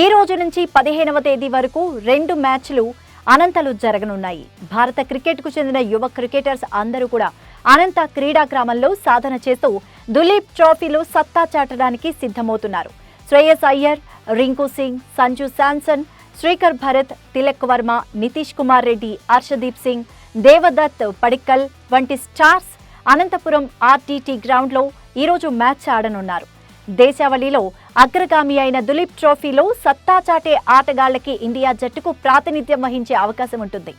ఈ రోజు నుంచి పదిహేనవ తేదీ వరకు రెండు మ్యాచ్లు అనంతలు జరగనున్నాయి. భారత క్రికెట్కు చెందిన యువ క్రికెటర్స్ అందరూ కూడా అనంత క్రీడా గ్రామంలో సాధన చేస్తూ దులీప్ ట్రోఫీలో సత్తా చాటడానికి సిద్ధమవుతున్నారు. శ్రేయస్ అయ్యర్ రింకు సింగ్ సంజు శాంసన్ శ్రీకర్ భరత్ తిలక్ వర్మ నితీష్ కుమార్ రెడ్డి హర్షదీప్ సింగ్ దేవదత్ పడిక్కల్ వంటి స్టార్స్ అనంతపురం ఆర్టీటీ గ్రౌండ్లో ఈరోజు మ్యాచ్ ఆడనున్నారు. దేశావళిలో అగ్రగామి అయిన దులీప్ ట్రోఫీలో సత్తా చాటే ఆటగాళ్ళకి ఇండియా జట్టుకు ప్రాతినిధ్యం వహించే అవకాశం ఉంటుంది.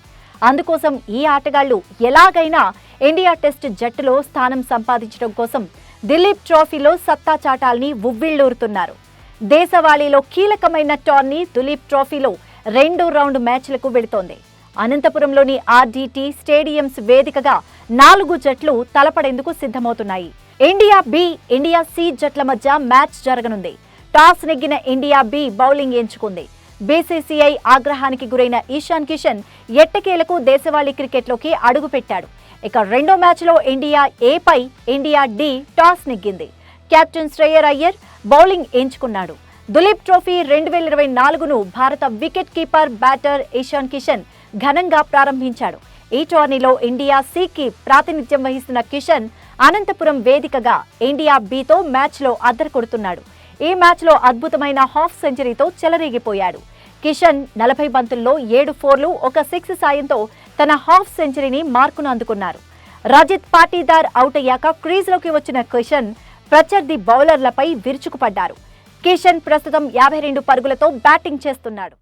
అందుకోసం ఈ ఆటగాళ్ళు ఎలాగైనా ఇండియా టెస్ట్ జట్టులో స్థానం సంపాదించడం కోసం దిలీప్ ట్రోఫీలో సత్తా చాటాల్ని ఉవ్విళ్ళూరుతున్నారు దేశవాళీలో కీలకమైన టోర్నీ దులీప్ ట్రోఫీలో రెండు రౌండ్ మ్యాచ్లకు వెళుతోంది. అనంతపురంలోని ఆర్డీటీ స్టేడియంస్ వేదికగా నాలుగు జట్లు తలపడేందుకు సిద్ధమవుతున్నాయి. ఇండియా బి ఇండియా సి జట్ల మధ్య మ్యాచ్ జరగనుంది. టాస్ నెగ్గిన ఇండియా బి బౌలింగ్ ఎంచుకుంది. బీసీసీఐ ఆగ్రహానికి గురైన ఈశాన్ కిషన్ ఎట్టకేలకు దేశవాళీ క్రికెట్లోకి అడుగుపెట్టాడు. ఇక రెండో మ్యాచ్లో ఇండియా ఏపై ఇండియా డి టాస్ నెగ్గింది. కెప్టెన్ శ్రేయర్ అయ్యర్ బౌలింగ్ ఎంచుకున్నాడు. దులీప్ ట్రోఫీ రెండు వేల ఇరవై నాలుగును భారత wicket keeper batter Ishan Kishan ఘనంగా ప్రారంభించాడు. ఈ టోర్నీలో ఇండియా సికి ప్రాతినిధ్యం వహిస్తున్న కిషన్ అనంతపురం వేదికగా ఇండియా బితో మ్యాచ్లో అద్దరు కొడుతున్నాడు. ఈ మ్యాచ్లో అద్భుతమైన హాఫ్ సెంచరీతో చెలరేగిపోయాడు. కిషన్ నలభై బంతుల్లో ఏడు ఫోర్లు ఒక సిక్స్ సాయంతో తన హాఫ్ సెంచరీని మార్కును అందుకున్నారు. రజిత్ పాటీదార్ అవుట్ అయ్యాక క్రీజ్లోకి వచ్చిన కిషన్ ప్రత్యర్థి బౌలర్లపై విరుచుకుపడ్డారు. కిషన్ ప్రస్తుతం యాభై రెండు పరుగులతో బ్యాటింగ్ చేస్తున్నాడు.